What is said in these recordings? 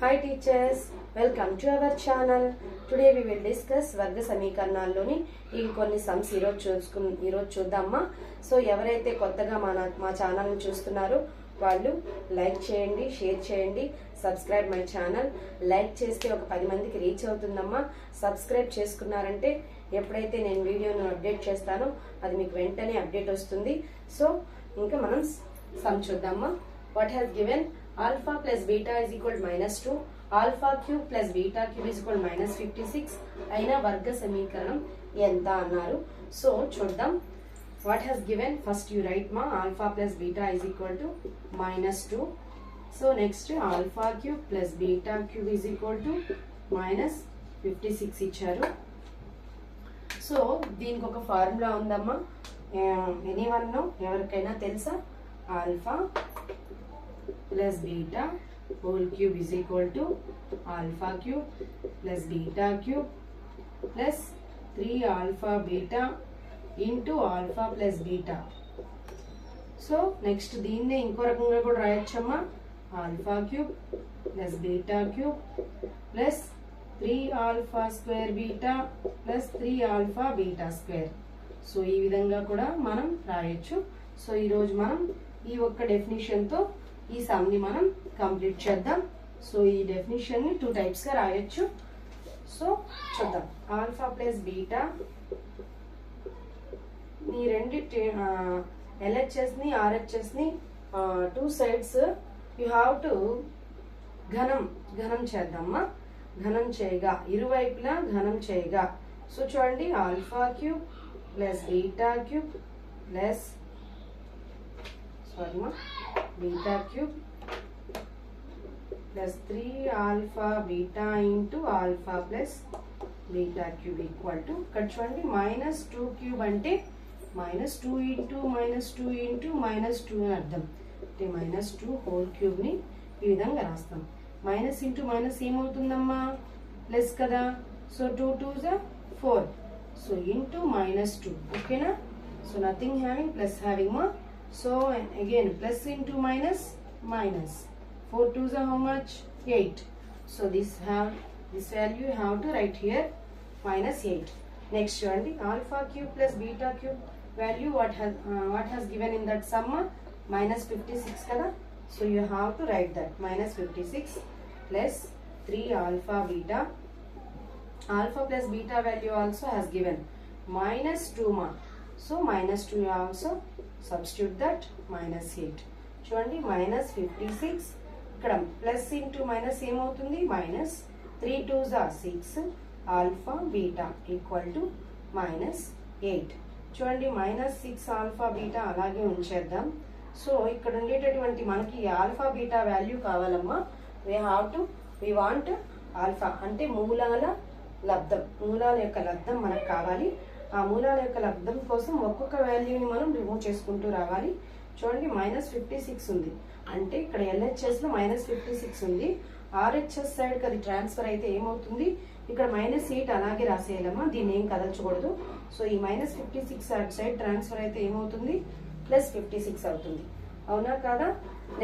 Hi teachers welcome to our channel today we will discuss వర్గ సమీకరణాల్లోని ఇంకొన్ని sums ఈరోజు చూసుకు ఈరోజు చూద్దామా? సో ఎవరైతే కొత్తగా మన మా ఛానల్ని చూస్తున్నారో వాళ్ళు లైక్ చేయండి షేర్ చేయండి సబ్స్క్రైబ్ మై ఛానల్ లైక్ చేస్తే ఒక పది మందికి రీచ్ అవుతుందమ్మా. సబ్స్క్రైబ్ చేసుకున్నారంటే ఎప్పుడైతే నేను వీడియోను అప్డేట్ చేస్తానో అది మీకు వెంటనే అప్డేట్ వస్తుంది. సో ఇంకా మనం సమ్ చూద్దామా? What has given alpha plus beta is equal minus two. Alpha cube plus beta cube is equal minus fifty six. అయిన వర్గ సమీకరణం ఎంత అన్నారు? సో చూద్దాం. What has given first you write మా alpha plus beta is equal to minus two. So next alpha cube plus beta cube is equal to minus fifty six ఇచ్చారు. So దీనికి ఒక ఫార్ములా ఉందమ్మా. ఎనీ వన్ ఎవరికైనా తెలుసా? Alpha plus beta whole cube is equal to alpha cube plus beta cube plus three alpha beta into alpha plus beta so next దీన్నే ఇంకో రకంగా కూడా రాయొచ్చమ్మా. Alpha cube plus beta cube plus three alpha square beta plus three alpha beta square so ఈ విధంగా కూడా మనం రాయొచ్చు. So ఈరోజు మనం ఈ ఒక్క డెఫినేషన్తో ఈ సమ్ని మనం కంప్లీట్ చేద్దాం. సో ఈ డెఫినేషన్ని టూ టైప్స్గా రాయొచ్చు. సో చూద్దాం. ఆల్ఫా ప్లస్ బీటా ఈ రెండు ఎల్హెచ్ఎస్ని ఆర్హెచ్ఎస్ని two sides you have to ఘనం ఘనం చేద్దామా? ఘనం చేయగా ఇరువైపులా ఘనం చేయగా. సో చూడండి alpha cube plus beta cube plus sorry beta cube plus three alpha beta into alpha plus beta cube equal to ఇక్కడ చూడండి మైనస్ టూ క్యూబ్ అంటే minus two into minus two into minus two అని అర్థం. అంటే minus two whole క్యూబ్ని ఈ విధంగా రాస్తాం. Minus into minus ఏమవుతుందమ్మా? ప్లస్ కదా. సో టూ టూ జా four. So into minus two. ఓకేనా? So nothing having plus having మా So and again plus into minus minus. 4 2s are how much? 8. So this have this value you have to write here minus 8. Next one the alpha cube plus beta cube value what has uh, what has given in that sum minus 56 kada. So you have to write that minus 56 plus 3 alpha beta alpha plus beta value also has given minus 2 ma so minus 2 also substitute that minus eight చూడండి minus fifty six ఇక్కడ plus into minus ఏమవుతుంది? Minus three two జా six alpha beta equal to minus eight చూడండి minus six alpha beta అలాగే ఉంచేద్దాం. So ఇక్కడ ఉండేటటువంటి మనకి ఆల్ఫా బీటా వాల్యూ కావాలమ్మా. We have to we want alpha అంటే మూలాల లబ్ధం మూలాల యొక్క లబ్ధం మనకు కావాలి. ఆ మూలాల యొక్క లబ్ధం కోసం ఒక్కొక్క వాల్యూని మనం రిమూవ్ చేసుకుంటూ రావాలి. చూడండి మైనస్ ఫిఫ్టీ సిక్స్ ఉంది. అంటే ఇక్కడ ఎల్హెచ్ఎస్లో మైనస్ ఫిఫ్టీ సిక్స్ ఉంది. ఆర్హెచ్ఎస్ సైడ్కి అది ట్రాన్స్ఫర్ అయితే ఏమవుతుంది? ఇక్కడ మైనస్ ఎయిట్ అలాగే రాసేయాలమ్మా. దీన్ని ఏం కదల్చకూడదు. సో ఈ మైనస్ ఫిఫ్టీ సిక్స్ అటు సైడ్ ట్రాన్స్ఫర్ అయితే ఏమవుతుంది? ప్లస్ ఫిఫ్టీ సిక్స్ అవుతుంది. అవునా కాదా?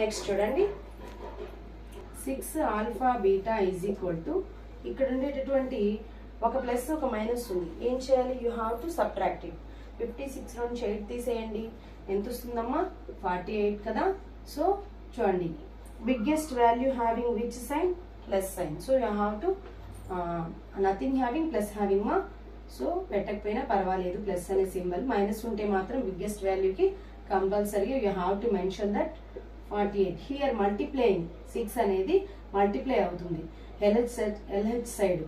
నెక్స్ట్ చూడండి. Six alpha beta is equal to ఇక్కడ ఉండేటటువంటి ఒక ప్లస్ ఒక మైనస్ ఉంది. ఏం చేయాలి? You have to subtract it fifty six నుంచి ఎయిట్ తీసేయండి. ఎంత వస్తుందమ్మా? ఫార్టీ ఎయిట్ కదా? సో చూడండి. Biggest value having which sign plus sign so you have to nothing having plus having మా. సో పెట్టకపోయినా పర్వాలేదు. ప్లస్ అనే సింబల్ మైనస్ ఉంటే మాత్రం బిగ్గెస్ట్ వాల్యూకి కంపల్సరీగా you have to mention that forty eight here multiplying six అనేది మల్టిప్లై అవుతుంది. LH side LH side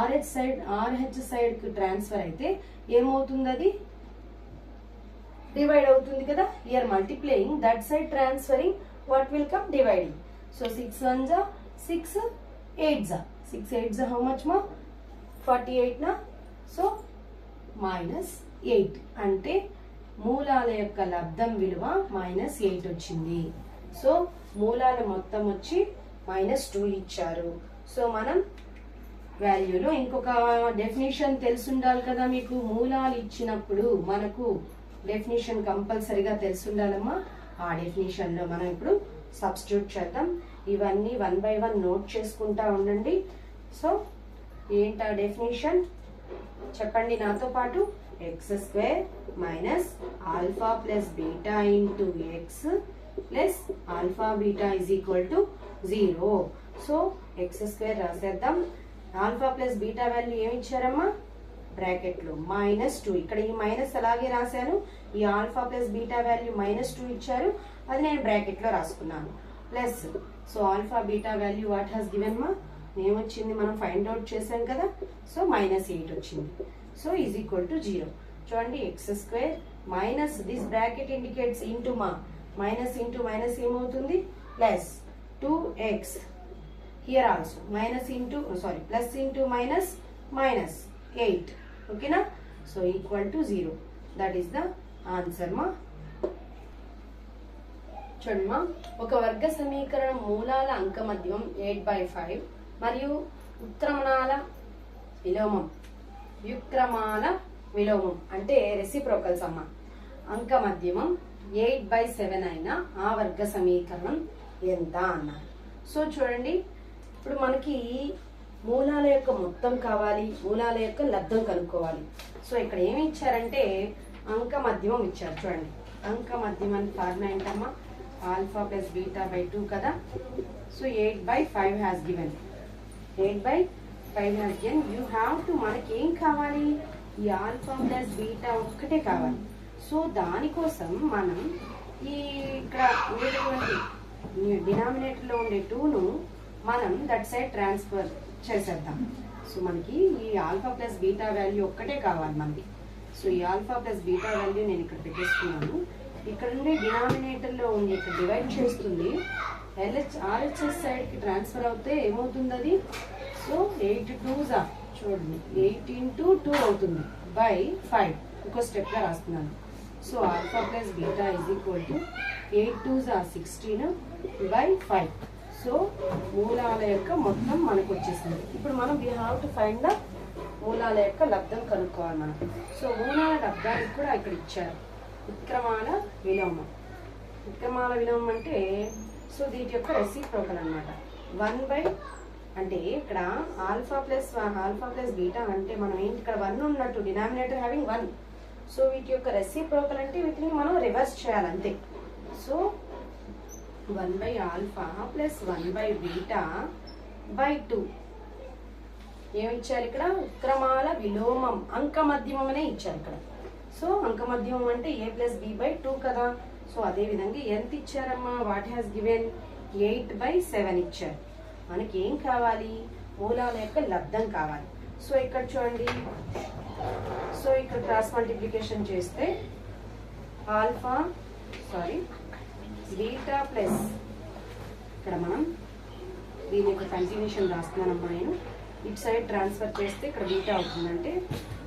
RH side RH సైడ్కి ట్రాన్స్ఫర్ అయితే ఏమవుతుంది అది డివైడ్ అవుతుంది కదా? Here multiplying that side transferring what will come dividing so six one జా six eight జా సిక్స్ ఎయిట్ జా హౌ మచ్ మా ఫార్టీ ఎయిట్ నా సో మైనస్ ఎయిట్ అంటే మూలాల యొక్క లబ్ధం విలువ మైనస్ ఎయిట్ వచ్చింది. సో మూలాల మొత్తం వచ్చి మైనస్ టూ ఇచ్చారు. సో మనం వాల్యూలో ఇంకొక డెఫినేషన్ తెలుసుండాలి కదా మీకు? మూలాలు ఇచ్చినప్పుడు మనకు డెఫినేషన్ కంపల్సరిగా తెలుసుండాలమ్మా. ఆ డెఫినేషన్లో మనం ఇప్పుడు సబ్స్టిట్యూట్ చేద్దాం. ఇవన్నీ వన్ బై వన్ నోట్ చేసుకుంటా ఉండండి. సో ఏంటా డెఫినేషన్ చెప్పండి నాతో పాటు. X square minus alpha plus beta into x plus alpha beta is equal to zero so x square రాసేద్దాం. Alpha plus beta value ఏమి ఇచ్చారమ్మా? బ్రాకెట్లో మైనస్ టూ. ఇక్కడ ఈ మైనస్ అలాగే రాశాను? ఈ alpha plus beta value minus two ఇచ్చారు. అది నేను బ్రాకెట్లో రాసుకున్నాను. Plus so alpha beta value what has given మా? ఏమొచ్చింది? మనం ఫైండ్ అవుట్ చేసాం కదా. సో మైనస్ ఎయిట్ వచ్చింది. So is equal to zero. చూడండి x square minus this bracket indicates into మా. మైనస్ ఇంటూ మైనస్ ఏమవుతుంది? Plus two x. Here also minus sorry sorry plus minus minus minus eight ఓకేనా so equal to zero that is the answer ma. చూడమ్మా. ఒక వర్గ సమీకరణం మూలాల అంక మధ్యమం eight by five మరియు ఉత్క్రమణాల విలోమం. వ్యుక్రమాల విలోమం. అంటే రెసిప్రోకల్స్ అమ్మ అంక మధ్యమం ఎయిట్ బై సెవెన్ అయిన ఆ వర్గ సమీకరణం ఎంత అన్నారు. సో చూడండి. ఇప్పుడు మనకి మూలాల యొక్క మొత్తం కావాలి మూలాల యొక్క లబ్ధం కనుక్కోవాలి. సో ఇక్కడ ఏమి ఇచ్చారంటే అంక మధ్యమం ఇచ్చారు. చూడండి. అంక మధ్యమం ఫార్ములా ఏంటమ్మా? Alpha plus beta by two కదా? So eight by five has given. Eight by five has given. You have to మనకి ఏం కావాలి? ఈ ఆల్ఫా ప్లస్ బీటా ఒక్కటే కావాలి. సో దానికోసం మనం ఈ ఇక్కడ ఉండేటువంటి డినామినేటర్లో ఉండే టూను మనం దట్ సైడ్ ట్రాన్స్ఫర్ చేసేద్దాం. సో మనకి ఈ ఆల్ఫా ప్లస్ బీటా వాల్యూ ఒక్కటే కావాలి మనకి. సో ఈ ఆల్ఫా ప్లస్ బీటా వాల్యూ నేను ఇక్కడ పెట్టేసుకున్నాను ఇక్కడ ఉండే డినామినేటర్లో ఉంది ఇక్కడ డివైడ్ చేస్తుంది. ఎల్హెచ్ ఆర్హెచ్ఎస్ సైడ్కి ట్రాన్స్ఫర్ అవుతే ఏమవుతుంది అది సో ఎయిట్ టూజా చూడండి. ఎయిట్ ఇంటూ టూ అవుతుంది. బై ఫైవ్ ఇంకో స్టెప్గా రాస్తున్నాను. So alpha plus beta is equal to eight టూజా sixteen by five so మూలాల యొక్క మొత్తం మనకు వచ్చేసింది ఇప్పుడు మనం we have to find the మూలాల యొక్క లబ్ధం కనుక్కోవాలి మనం సో మూలాల లబ్ధానికి కూడా ఇక్కడ ఇచ్చారు. విక్రమాల విలోమం. విక్రమాల విలోమం అంటే సో దీని యొక్క రెసిప్రోకల్ అనమాట వన్ బై అంటే ఇక్కడ alpha plus alpha plus beta అంటే మనం ఏంటి ఇక్కడ వన్ ఉన్నట్టు డినామినేటర్ హ్యావింగ్ వన్ సో వీటి యొక్క రెసిప్రోకల్ అంటే వీటిని మనం రివర్స్ చేయాలి అంతే so one by alpha plus one by beta by two. ఏమిచ్చారు ఇక్కడ? ఉక్రమాల విలోమం అంక మధ్యమం అనే ఇచ్చారు ఇక్కడ. సో అంక మధ్యమం అంటే A plus B by two కదా. సో అదే విధంగా ఎంత ఇచ్చారమ్మా? What has given? Eight by seven ఇచ్చారు. మనకి ఏం కావాలి? మూలాల యొక్క లబ్ధం కావాలి. సో ఇక్కడ చూడండి. సో ఇక్కడ క్రాస్ మల్టిప్లికేషన్ చేస్తే ఆల్ఫా సారీ బీటా ప్లస్ ఇక్కడ మనం దీని యొక్క కంటిన్యూషన్ రాస్తున్నానమ్మా నేను. ఇటు సైడ్ ట్రాన్స్ఫర్ చేస్తే ఇక్కడ బీటా అవుతుందంటే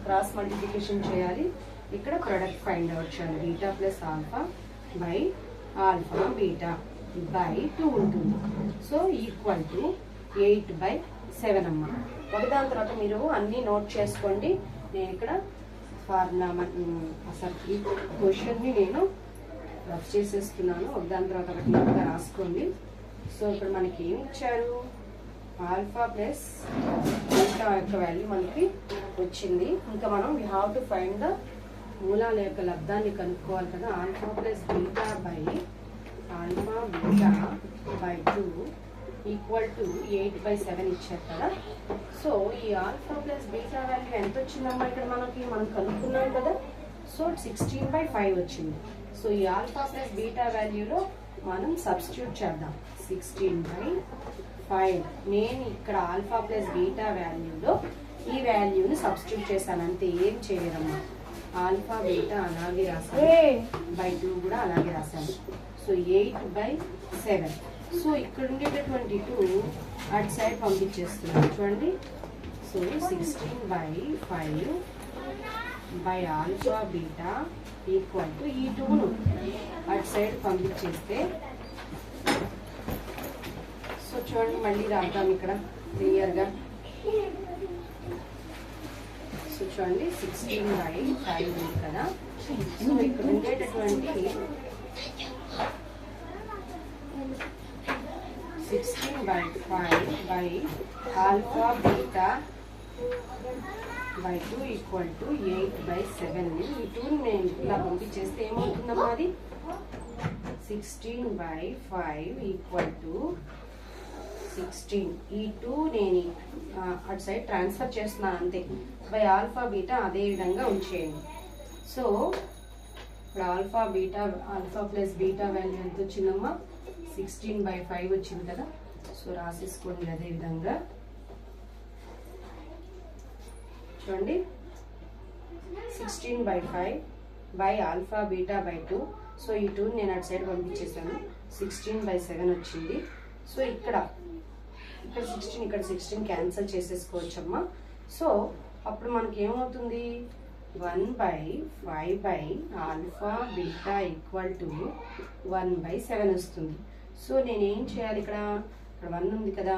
క్రాస్ మల్టిప్లికేషన్ చేయాలి. ఇక్కడ ప్రొడక్ట్ ఫైండ్ అవుట్ చేయాలి. Beta plus alpha by alpha beta by two ఉంటుంది. So equal to eight by seven అమ్మ. ఒకదాని తర్వాత మీరు అన్నీ నోట్ చేసుకోండి. నేను ఇక్కడ ఫార్ములా అసలు ఈ క్వశ్చన్ని నేను రఫ్ చేసేస్తున్నాను ఒకదాని తర్వాత ఒకటి నీట్గా రాసుకోండి సో ఇప్పుడు మనకి ఏమి ఇచ్చారు? ఆల్ఫా ప్లస్ బీటా యొక్క వాల్యూ మనకి వచ్చింది. ఇంకా మనం we have to find the మూలాల యొక్క లబ్ధాన్ని కనుక్కోవాలి కదా. Alpha plus beta by alpha beta by two equal to eight by seven ఇచ్చారు కదా. సో ఈ ఆల్ఫా ప్లస్ బీటా వాల్యూ ఎంత వచ్చిందమ్మా ఇక్కడ మనకి? మనం కనుక్కున్నాం కదా. సో సిక్స్టీన్ బై ఫైవ్ వచ్చింది. సో ఈ ఆల్ఫా ప్లస్ బీటా వాల్యూలో మనం సబ్స్టిట్యూట్ చేద్దాం. Sixteen by five. నేను ఇక్కడ ఆల్ఫా ప్లస్ బీటా వాల్యూలో ఈ వాల్యూని సబ్స్టిట్యూట్ చేశాను. అంతే ఏం చేయలేదమ్మా ఆల్ఫా బీటా అలాగే రాశాను. బై టూ కూడా అలాగే రాశాను. So eight by seven. So ఇక్కడ ఉండేటటువంటి టూ అటు సైడ్ పంపించేస్తున్నాను. చూడండి. So sixteen by five by alpha beta equal to ఈ టూను అటు సైడ్ పంపించేస్తే. సో చూడండి మళ్ళీ రాద్దాం ఇక్కడ క్లియర్గా సో చూడండి సిక్స్టీన్ బై ఫైవ్ ఉంది కదా సో ఇక్కడ ఉండేటటువంటి sixteen by five by alpha beta by two equal to eight by seven ఈ టూని నేను ఇలా పంపించేస్తే ఏమవుతుందమ్మా అది sixteen by five equal to sixteen ఈ టూ నేను అటు సైడ్ ట్రాన్స్ఫర్ చేస్తున్నాను అంతే. బై ఆల్ఫా బీటా అదే విధంగా ఉంచేయండి. సో ఇప్పుడు alpha beta alpha plus beta value ఎంత వచ్చిందమ్మా? సిక్స్టీన్ బై ఫైవ్ వచ్చింది కదా. సో రాసేసుకోండి అదే విధంగా చూడండి. Sixteen by five by alpha beta by two so ఈ టూ నేను అటు సైడ్ పంపించేసాను సిక్స్టీన్ బై సెవెన్ వచ్చింది. సో ఇక్కడ ఇక్కడ సిక్స్టీన్ ఇక్కడ సిక్స్టీన్ క్యాన్సిల్ చేసేసుకోవచ్చమ్మా. సో అప్పుడు మనకి ఏమవుతుంది? One by five by alpha beta equal to one by seven వస్తుంది. సో నేనేం చేయాలి ఇక్కడ? ఇక్కడ వన్ ఉంది కదా.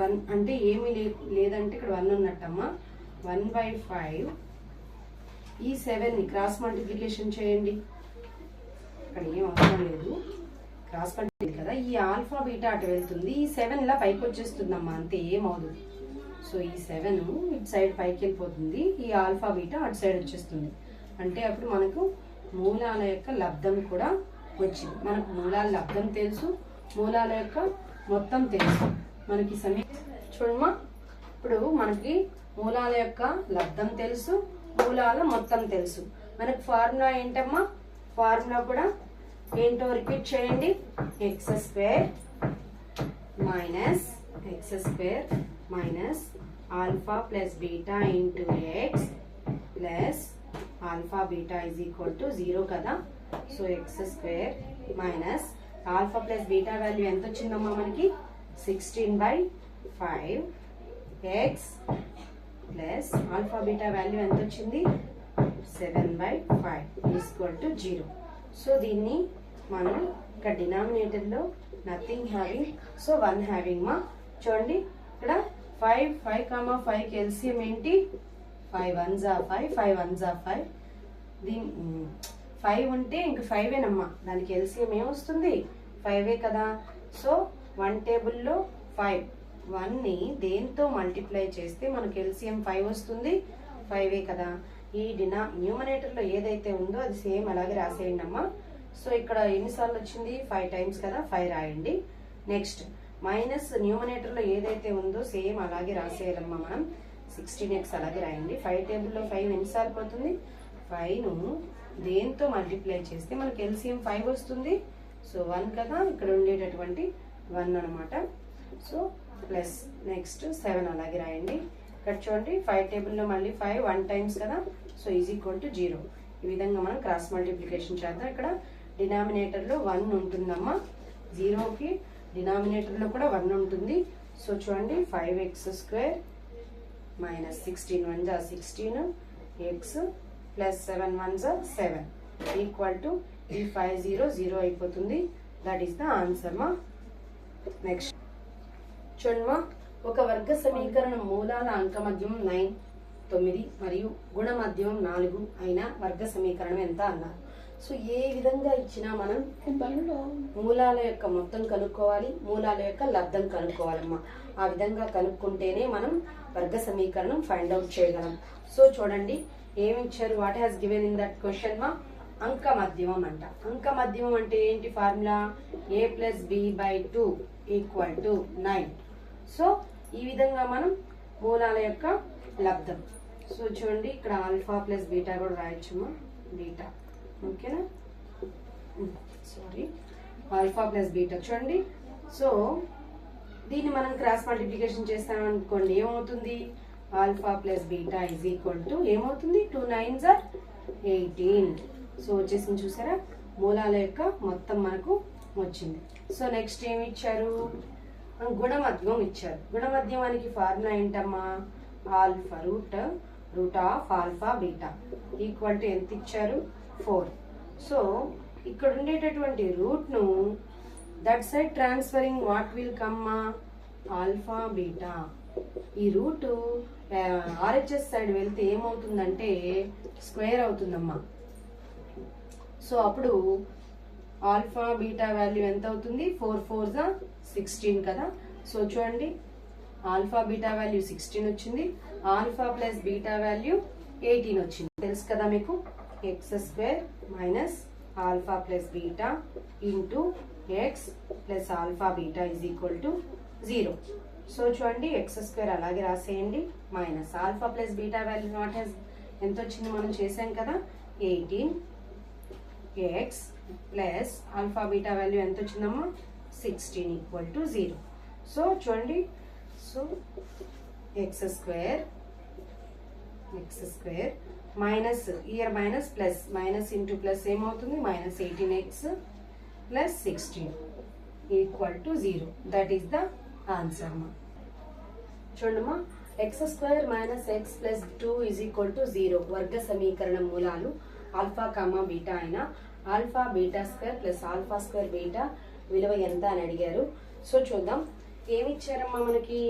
వన్ అంటే ఏమీ లేదంటే ఇక్కడ వన్ ఉన్నట్టమ్మా. One by five. ఈ సెవెన్ని క్రాస్ మల్టిప్లికేషన్ చేయండి. ఇక్కడ ఏం అవసరం లేదు. క్రాస్ మల్టిప్లికేషన్ కదా. ఈ ఆల్ఫా బీటా అటు వెళ్తుంది. ఈ సెవెన్ ఇలా పైకి వచ్చేస్తుందమ్మా. అంతే ఏం సో ఈ సెవెన్ ఇటు సైడ్ పైకి వెళ్ళిపోతుంది. ఈ ఆల్ఫా బీటా అటు సైడ్ వచ్చేస్తుంది. అంటే అప్పుడు మనకు మూలాల యొక్క లబ్ధం కూడా వచ్చింది. మనకు మూలాల లబ్ధం తెలుసు. మూలాల యొక్క మొత్తం తెలుసు. మనకి సమీ చూడమ్మా. ఇప్పుడు మనకి మూలాల యొక్క లబ్ధం తెలుసు మూలాల మొత్తం తెలుసు. మనకు ఫార్ములా ఏంటమ్మా? ఫార్ములా కూడా ఏంటో రిపీట్ చేయండి. X square minus x square minus alpha plus beta into x plus alpha beta is equal to zero కదా? So x square minus alpha plus beta value ఎంత వచ్చిందమ్మా మనకి? Sixteen by five x plus alpha beta value ఎంత వచ్చింది seven by five equal to zero. So దీన్ని మనం ఇక్కడ డినామినేటర్లో nothing having so one having మా. చూడండి ఇక్కడ five five comma five LCM ఏంటి? ఫైవ్ వన్ జా ఫైవ్ ఫైవ్ వన్ జా ఫైవ్. దీని ఫైవ్ ఉంటే ఇంక ఫైవేనమ్మా దానికి ఎల్సిఎం ఏమొస్తుంది ఫైవే కదా. సో వన్ టేబుల్లో ఫైవ్. వన్ని దేంతో మల్టిప్లై చేస్తే మనకు ఎల్సిఎం ఫైవ్ వస్తుంది? ఫైవే కదా. ఈ డినా న్యూమరేటర్లో ఏదైతే ఉందో అది సేమ్ అలాగే రాసేయండి అమ్మా. సో ఇక్కడ ఎన్నిసార్లు వచ్చింది? ఫైవ్ టైమ్స్ కదా ఫైవ్ రాయండి. నెక్స్ట్ మైనస్ న్యూమరేటర్లో ఏదైతే ఉందో సేమ్ అలాగే రాసేయాలమ్మా మనం. సిక్స్టీన్ ఎక్స్ అలాగే రాయండి. ఫైవ్ టేబుల్లో ఫైవ్ ఎన్నిసార్లు పోతుంది? ఫైవ్ను దేంతో మల్టిప్లై చేస్తే మనకి ఎల్సిఎం ఫైవ్ వస్తుంది? సో వన్ కదా ఇక్కడ ఉండేటటువంటి వన్ అనమాట సో ప్లస్ నెక్స్ట్ సెవెన్ అలాగే రాయండి. ఇక్కడ చూడండి ఫైవ్ టేబుల్లో మళ్ళీ ఫైవ్ వన్ టైమ్స్ కదా? So is equal to zero ఈ విధంగా మనం క్రాస్ మల్టిప్లికేషన్ చేద్దాం. ఇక్కడ డినామినేటర్లో వన్ ఉంటుందమ్మా. జీరోకి డినామినేటర్లో కూడా వన్ ఉంటుంది. సో చూడండి five x square minus sixteen one జా sixteen x plus seven one జా సెవెన్ ఈక్వల్ టు ఈ ఫైవ్ జీరో జీరో అయిపోతుంది. దట్ ఈస్ ద ఆన్సర్ మా నెక్స్ట్ చూడమ్మా ఒక వర్గ సమీకరణం మూలాల అంకమద్యం నైన్ తొమ్మిది మరియు గుణమద్యం నాలుగు అయిన వర్గ సమీకరణం ఎంత అన్నారు. సో ఏ విధంగా ఇచ్చినా మనం మూలాల యొక్క మొత్తం కనుక్కోవాలి మూలాల యొక్క లబ్ధం కనుక్కోవాలమ్మా. ఆ విధంగా కనుక్కుంటేనే మనం వర్గ సమీకరణం ఫైండ్ అవుట్ చేయగలం. సో చూడండి ఏమి ఇచ్చారు what has given in that question మా? అంక మధ్యమం అంట. అంక మధ్యమం అంటే ఏంటి formula a plus b by two equal to nine so ఈ విధంగా మనం మూలాల యొక్క లబ్ధం. సో చూడండి ఇక్కడ ఆల్ఫా ప్లస్ బీటా కూడా రాయొచ్చమ్మా బీటా. ఓకేనా? Sorry alpha plus beta. చూడండి. సో దీన్ని మనం క్రాస్ మల్టిప్లికేషన్ చేస్తామనుకోండి ఏమవుతుంది? Alpha plus beta is equal to ఏమవుతుంది? Two nines are eighteen so వచ్చేసింది చూసారా? మూలాల యొక్క మొత్తం మనకు వచ్చింది. సో నెక్స్ట్ ఏమి ఇచ్చారు? గుణమధ్యం ఇచ్చారు. గుణమధ్యమానికి ఫార్ములా ఏంటమ్మా? Alpha root root of alpha beta. Equal to ఎంత ఇచ్చారు? ఫోర్. సో ఇక్కడ ఉండేటటువంటి రూట్ను that side transferring what will కమ్మా alpha beta. ఈ రూట్ ఆర్హెచ్ఎస్ సైడ్ వెళ్తే ఏమవుతుందంటే స్క్వేర్ అవుతుందమ్మా. సో అప్పుడు ఆల్ఫా బీటా వాల్యూ ఎంత అవుతుంది? ఫోర్ ఫోర్ జా సిక్స్టీన్ కదా. సో చూడండి ఆల్ఫా బీటా వాల్యూ సిక్స్టీన్ వచ్చింది. Alpha plus beta value eighteen వచ్చింది. తెలుసు కదా మీకు? X square minus alpha plus beta into x plus alpha beta is equal to zero. So చూడండి ఎక్స్ స్క్వేర్ అలాగే రాసేయండి. Minus alpha plus beta value not Hess. ఎంత వచ్చింది? మనం చేసాం కదా. Eighteen x plus alpha beta value ఎంత వచ్చిందమ్మా sixteen equal to zero. So చూడండి. So x square x square minus year minus plus minus into plus ఏమవుతుంది? Minus eighteen x plus sixteen equal to zero. That is the answer అమ్మా. చూడమ్మా x square minus x plus two is equal to zero. వర్గ సమీకరణ మూలాలు alpha comma beta అయిన alpha beta square plus alpha square beta విలువ ఎంత అని అడిగారు. సో చూద్దాం. ఏమి ఇచ్చారమ్మా మనకి?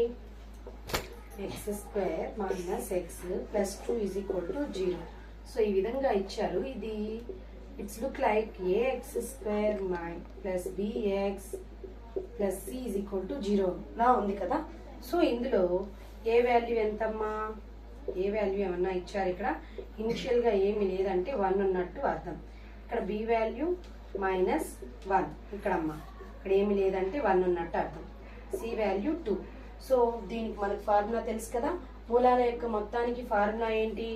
X square minus x plus two is equal to zero. So ఈ విధంగా ఇచ్చారు. ఇది it's look like ax square my plus bx plus c is equal to zero లా ఉంది కదా. సో ఇందులో ఏ వాల్యూ ఎంతమ్మా? ఏ వాల్యూ ఏమన్నా ఇచ్చారు ఇక్కడ? ఇనిషియల్గా ఏమి లేదంటే వన్ ఉన్నట్టు అర్థం. ఇక్కడ బి వాల్యూ మైనస్ వన్ ఇక్కడమ్మా. ఇక్కడ ఏమి లేదంటే వన్ ఉన్నట్టు అర్థం. సి వాల్యూ టూ సో దీనికి మనకు ఫార్ములా తెలుసు కదా? మూలాల యొక్క మొత్తానికి ఫార్ములా ఏంటి?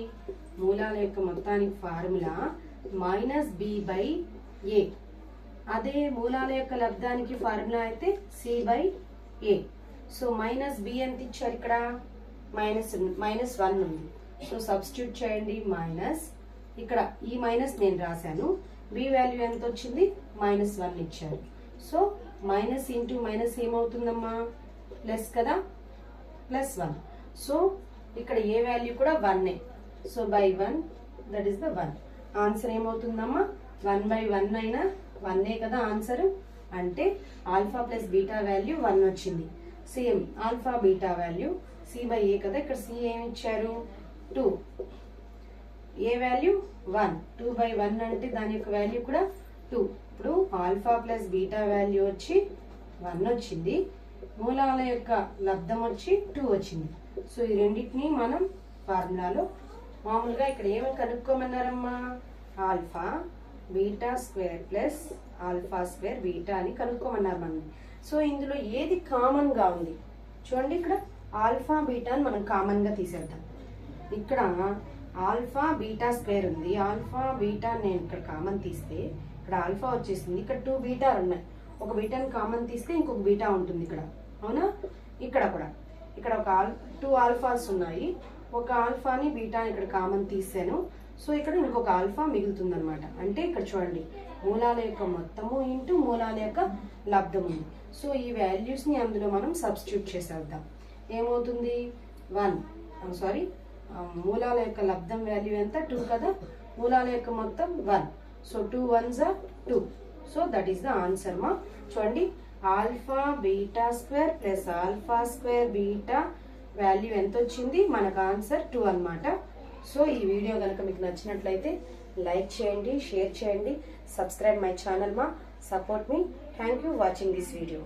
మూలాల యొక్క మొత్తానికి formula minus b by a అదే మూలాల యొక్క లబ్ధానికి ఫార్ములా అయితే c by a so minus b ఎంత ఇచ్చారు ఇక్కడ? మైనస్ మైనస్ వన్ ఉంది. సో సబ్స్టిట్యూట్ చేయండి. మైనస్ ఇక్కడ ఈ మైనస్ నేను రాశాను. బి వాల్యూ ఎంత వచ్చింది మైనస్ వన్ ఇచ్చారు. సో మైనస్ ఇంటూ మైనస్ ఏమవుతుందమ్మా? ప్లస్ కదా? ప్లస్ వన్ సో ఇక్కడ ఏ వాల్యూ కూడా వన్నే so by one that is the one answer ఏమవుతుందమ్మా? One by one అయినా వన్నే కదా ఆన్సర్ అంటే alpha plus beta value one వచ్చింది. Same alpha beta value c by a కదా? ఇక్కడ సి ఏమి ఇచ్చారు? Two a value one two by one అంటే దాని యొక్క వాల్యూ కూడా టూ ఇప్పుడు ఆల్ఫా ప్లస్ బీటా వాల్యూ వచ్చి వన్ వచ్చింది. మూలాల యొక్క లబ్ధం వచ్చి టూ వచ్చింది. సో ఈ రెండింటిని మనం ఫార్ములాలో మామూలుగా ఇక్కడ ఏమి కనుక్కోమన్నారమ్మా? Alpha beta square plus alpha square beta అని కనుక్కోమన్నారు మనం సో ఇందులో ఏది కామన్గా ఉంది? చూడండి ఇక్కడ ఆల్ఫా బీటా అని మనం కామన్గా తీసేద్దాం. ఇక్కడ ఆల్ఫా బీటా స్క్వేర్ ఉంది. ఆల్ఫా బీటా నేను ఇక్కడ కామన్ తీస్తే ఇక్కడ ఆల్ఫా వచ్చేసింది. ఇక్కడ టూ బీటా ఉన్నాయి. ఒక బీటాని కామన్ తీస్తే ఇంకొక బీటా ఉంటుంది ఇక్కడ. అవునా? ఇక్కడ కూడా. ఇక్కడ ఒక ఆల్ టూ ఆల్ఫాస్ ఉన్నాయి. ఒక ఆల్ఫాని బీటాని ఇక్కడ కామన్ తీసాను. సో ఇక్కడ ఇంకొక ఆల్ఫా మిగులుతుంది అనమాట అంటే ఇక్కడ చూడండి మూలాల యొక్క మొత్తము ఇంటూ మూలాల యొక్క లబ్ధం ఉంది. సో ఈ వాల్యూస్ని అందులో మనం సబ్స్టిట్యూట్ చేసేద్దాం. ఏమవుతుంది? వన్ సారీ మూలాల యొక్క లబ్ధం వాల్యూ ఎంత? టూ కదా? మూలాల యొక్క మొత్తం one so two ones are two so that is the answer మా. చూడండి. Alpha beta square plus alpha square beta value ఎంత వచ్చింది? మనకు ఆన్సర్ టూ అన్నమాట. సో ఈ వీడియో కనుక మీకు నచ్చినట్లయితే లైక్ చేయండి షేర్ చేయండి సబ్స్క్రైబ్ మై ఛానల్ మా. Support me thank you watching this video